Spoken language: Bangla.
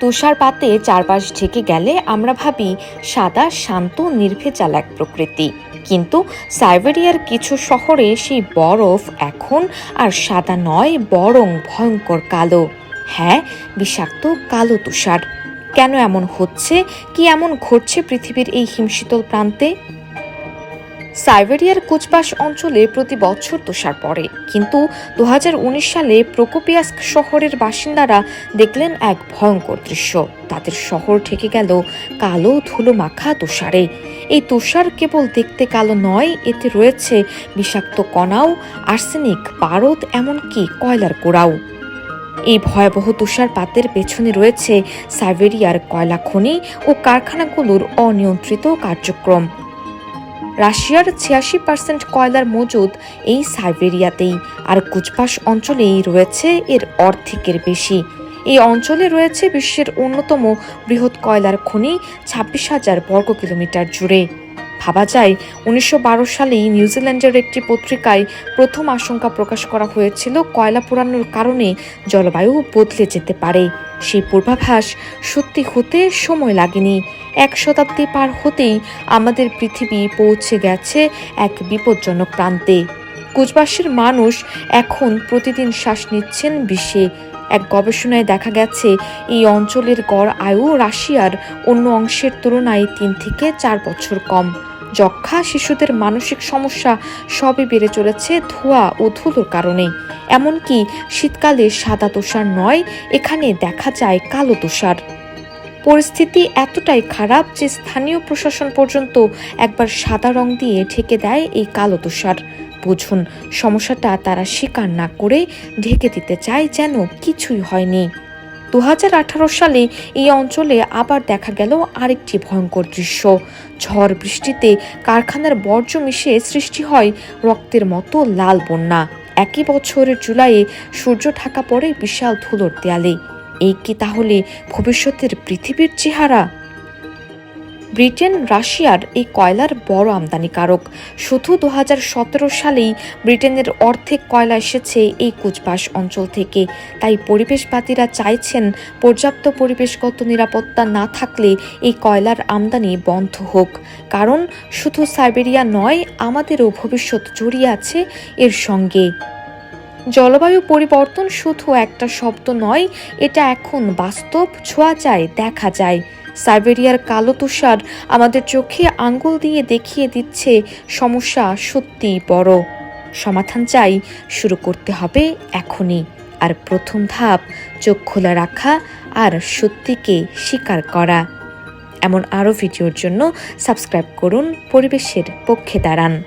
তুষারপাতে চারপাশ ঢেকে গেলে আমরা ভাবি সাদা, শান্ত, নির্ভেজাল এক প্রকৃতি। কিন্তু সাইবেরিয়ার কিছু শহরে সেই বরফ এখন আর সাদা নয়, বরং ভয়ঙ্কর কালো। হ্যাঁ বিষাক্ত কালো তুষার। কেন এমন হচ্ছে? কি এমন ঘটছে পৃথিবীর এই হিমশীতল প্রান্তে? সাইবেরিয়ার কুচবাস অঞ্চলে প্রতি বছর তুষার পড়ে। কিন্তু দু হাজার উনিশ সালে প্রোকোপিয়াস্ক শহরের বাসিন্দারা দেখলেন এক ভয়ঙ্কর দৃশ্য। তাদের শহর ঠেকে গেল কালো ধুলো মাখা তুষারে। এই তুষার কেবল দেখতে কালো নয়, এতে রয়েছে বিষাক্ত কণাও, আর্সেনিক, পারদ, এমনকি কয়লার গোড়াও। এই ভয়াবহ তুষারপাতের পেছনে রয়েছে সাইবেরিয়ার কয়লা খনি ও কারখানাগুলোর অনিয়ন্ত্রিত কার্যক্রম। রাশিয়ার ছিয়াশি পার্সেন্ট কয়লার মজুদ এই সাইবেরিয়াতেই, আর কুচপাস অঞ্চলেই রয়েছে এর অর্ধেকের বেশি। এই অঞ্চলে রয়েছে বিশ্বের অন্যতম বৃহৎ কয়লার খনি ছাব্বিশ হাজার বর্গ কিলোমিটার জুড়ে। ভাবা যায়, উনিশশো বারো সালেই নিউজিল্যান্ডের একটি পত্রিকায় প্রথম আশঙ্কা প্রকাশ করা হয়েছিল কয়লা পোড়ানোর কারণে জলবায়ু বদলে যেতে পারে। সেই পূর্বাভাস সত্যি হতে সময় লাগেনি। এক শতাব্দী পার হতেই আমাদের পৃথিবী পৌঁছে গেছে এক বিপজ্জনক প্রান্তে। কুচবাসের মানুষ এখন প্রতিদিন শ্বাস নিচ্ছেন বিশ্বে। এক গবেষণায় দেখা গেছে, এই অঞ্চলের গড় আয়ু রাশিয়ার অন্য অংশের তুলনায় তিন থেকে চার বছর কম। যক্ষা শিশুদের মানসিক সমস্যা সবই বেড়ে চলেছে ধোঁয়া ও ধুলোর কারণে। এমনকি শীতকালে সাদা তুষার নয়, এখানে দেখা যায় কালো তুষার। পরিস্থিতি এতটাই খারাপ যে স্থানীয় প্রশাসন পর্যন্ত একবার সাদা রং দিয়ে ঢেকে দেয় এই কালো তুষার। বুঝুন, সমস্যাটা তারা স্বীকার না করে ঢেকে দিতে চায় যেন কিছুই হয়নি। দু হাজার আঠারো সালে এই অঞ্চলে আবার দেখা গেল আরেকটি ভয়ঙ্কর দৃশ্য। ঝড় বৃষ্টিতে কারখানার বর্জ্য মিশে সৃষ্টি হয় রক্তের মতো লাল বন্যা। একই বছরের জুলাইয়ে সূর্য ঢাকা পড়ে বিশাল ধুলোর দেয়ালে। এই কি তাহলে ভবিষ্যতের পৃথিবীর চেহারা? ব্রিটেন, রাশিয়ার এই কয়লার বড় আমদানিকারক। শুধু দু হাজার সতেরো সালেই ব্রিটেনের অর্ধেক কয়লা এসেছে এই কুচবাস অঞ্চল থেকে। তাই পরিবেশবাদীরা চাইছেন পর্যাপ্ত পরিবেশগত নিরাপত্তা না থাকলে এই কয়লার আমদানি বন্ধ হোক। কারণ শুধু সাইবেরিয়া নয়, আমাদেরও ভবিষ্যৎ জড়িয়ে আছে এর সঙ্গে। জলবায়ু পরিবর্তন শুধু একটা শব্দ নয়, এটা এখন বাস্তব, ছোঁয়া যায়, দেখা যায়। সাইবেরিয়ার কালো তুষার আমাদের চোখে আঙ্গুল দিয়ে দেখিয়ে দিচ্ছে, সমস্যা সত্যি বড়। সমাধান চাই, শুরু করতে হবে এখনই। আর প্রথম ধাপ, চোখ খোলা রাখা আর সত্যিকে স্বীকার করা। এমন আরও ভিডিওর জন্য সাবস্ক্রাইব করুন, পরিবেশের পক্ষে দাঁড়ান।